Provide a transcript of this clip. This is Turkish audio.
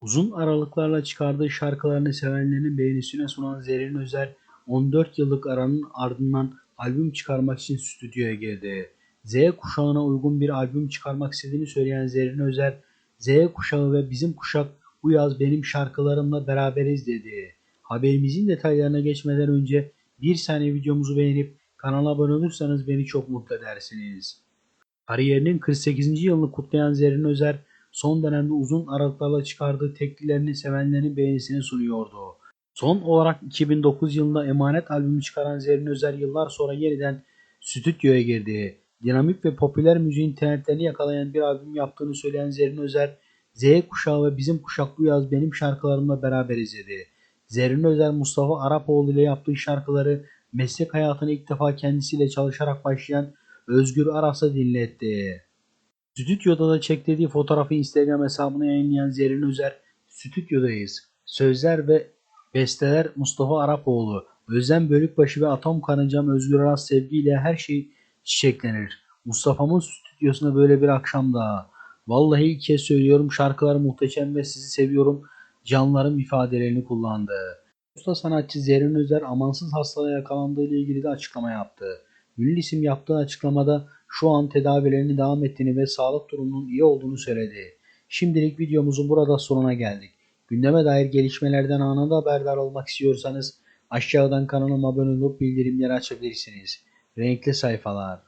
Uzun aralıklarla çıkardığı şarkılarını sevenlerinin beğenisine sunan Zerrin Özer, 14 yıllık aranın ardından albüm çıkarmak için stüdyoya girdi. Z kuşağına uygun bir albüm çıkarmak istediğini söyleyen Zerrin Özer, Z kuşağı ve bizim kuşak bu yaz benim şarkılarımla beraberiz dedi. Haberimizin detaylarına geçmeden önce bir saniye videomuzu beğenip kanala abone olursanız beni çok mutlu edersiniz. Kariyerinin 48. yılını kutlayan Zerrin Özer, son dönemde uzun aralıklarla çıkardığı teklilerini sevenlerin beğenisini sunuyordu. Son olarak 2009 yılında Emanet albümü çıkaran Zerrin Özer yıllar sonra yeniden stüdyoya girdi. Dinamik ve popüler müziğin trendlerini yakalayan bir albüm yaptığını söyleyen Zerrin Özer, Z kuşağı ve bizim kuşak bu yaz benim şarkılarımla beraber izledi. Zerrin Özer Mustafa Arapoğlu ile yaptığı şarkıları meslek hayatına ilk defa kendisiyle çalışarak başlayan Özgür Aras'a dinletti. Stüdyoda da çektirdiği fotoğrafı Instagram hesabına yayınlayan Zerrin Özer, stüdyodayız. Sözler ve besteler Mustafa Arapoğlu, Özlem Bölükbaşı ve Atom Karıncam Özgür Aras sevgiyle her şey çiçeklenir. Mustafa'mın stüdyosunda böyle bir akşam daha. Vallahi ilk kez söylüyorum şarkılar muhteşem ve sizi seviyorum canlarım ifadelerini kullandı. Usta sanatçı Zerrin Özer amansız hastalığa yakalandığı ile ilgili de açıklama yaptı. Ünlü isim yaptığı açıklamada şu an tedavilerini devam ettiğini ve sağlık durumunun iyi olduğunu söyledi. Şimdilik videomuzun burada sonuna geldik. Gündeme dair gelişmelerden anında haberdar olmak istiyorsanız aşağıdan kanalıma abone olup bildirimleri açabilirsiniz. Renkli sayfalar.